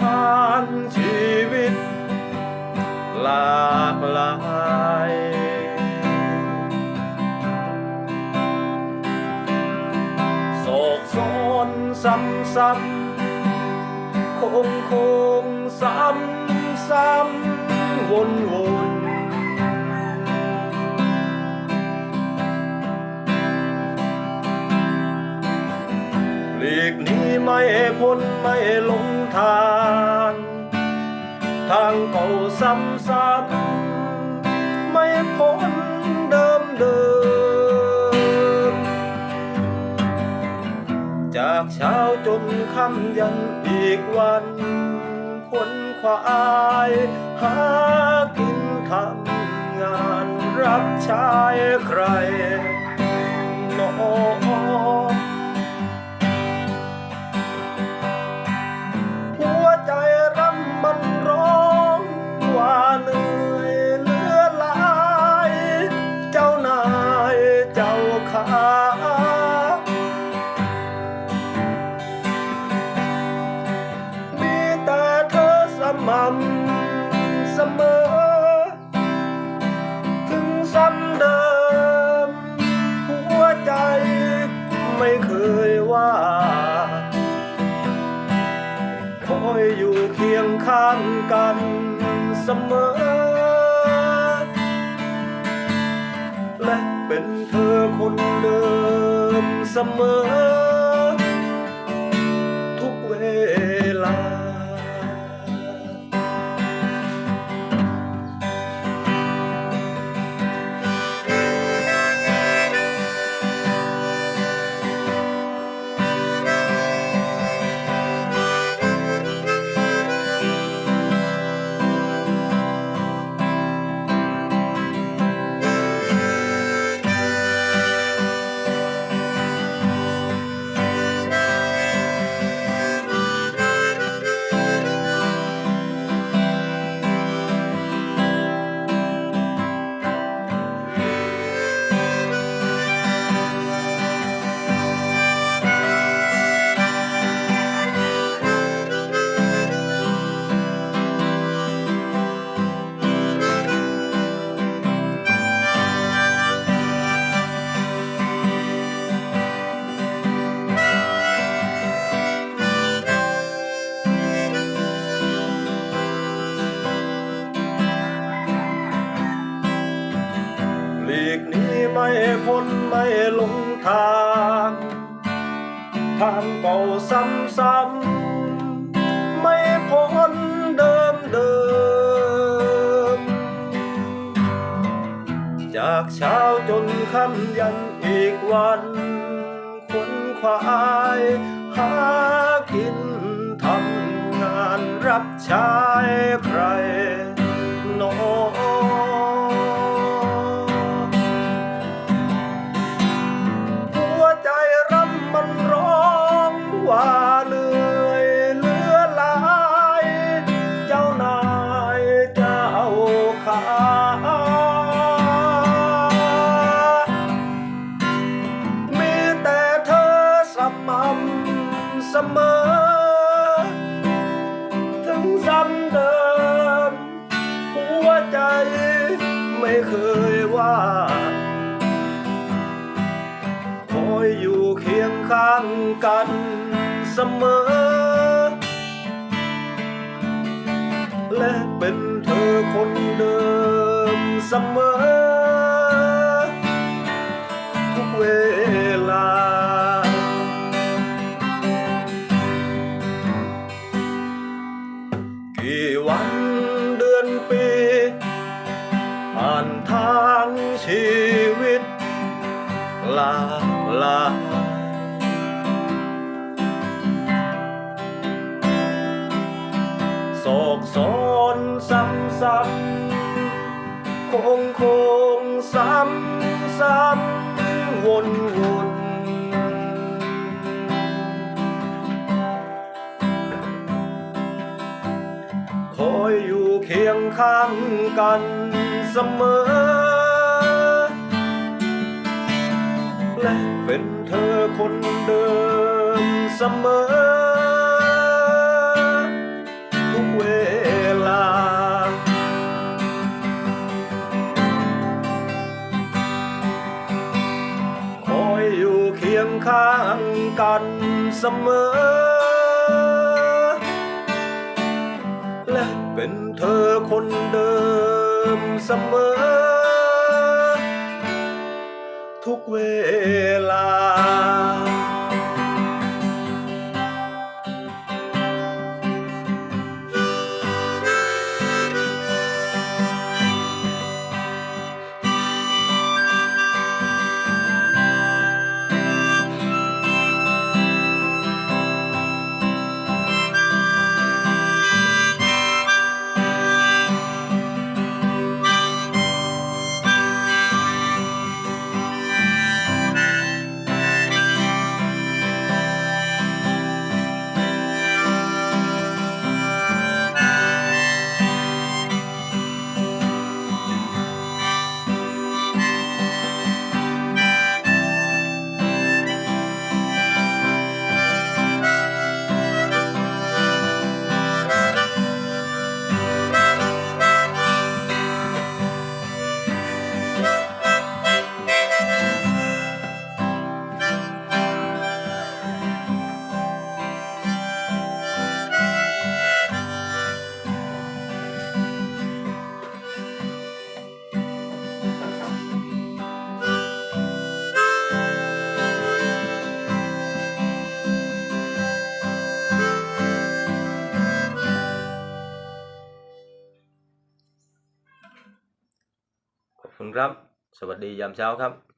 ทางชีวิต หลากหลาย โศกโศนซ้ำซ้ำคงคงซ้ำซ้ำวนวน ไม่พ้นไม่หลงทาง ทางเก่าซ้ำซ้ำไม่พ้นเดิมเดิม จากเช้าจนค่ำยันอีกวันคนควายหากินทำงานรับใช้ใครหนอหั ยว่า คอยอยู่เคียงข้างกันเสมอ และเป็นเธอคนเดิมเสมอ ไม่พ้นไม่หลงทางทางเก่าซ้ำซ้ำๆไม่พ้นเดิมเดิม จากเช้าจนค่ำยันอีกวันคนควายหากินทำงานรับใช้ใครหนอหั ไม่เคยว่าคอยอยู่เคียงข้างกันเสมอ และเป็นเธอคนเดิมเสมอานทางชีวิต หลากหลายโศกซอนซ้ำซ้ำคงคงซ้ำซ้ำวนวน คอยอยู่เคียงข้างกันเสมอ และเป็นเธอคนเดิมเสมอ ทุกเวลา คอยอยู่เคียงข้างกันเสมอ เป็นเธอคนเดิมเสมอ ครับ สวัสดียามเช้าครับ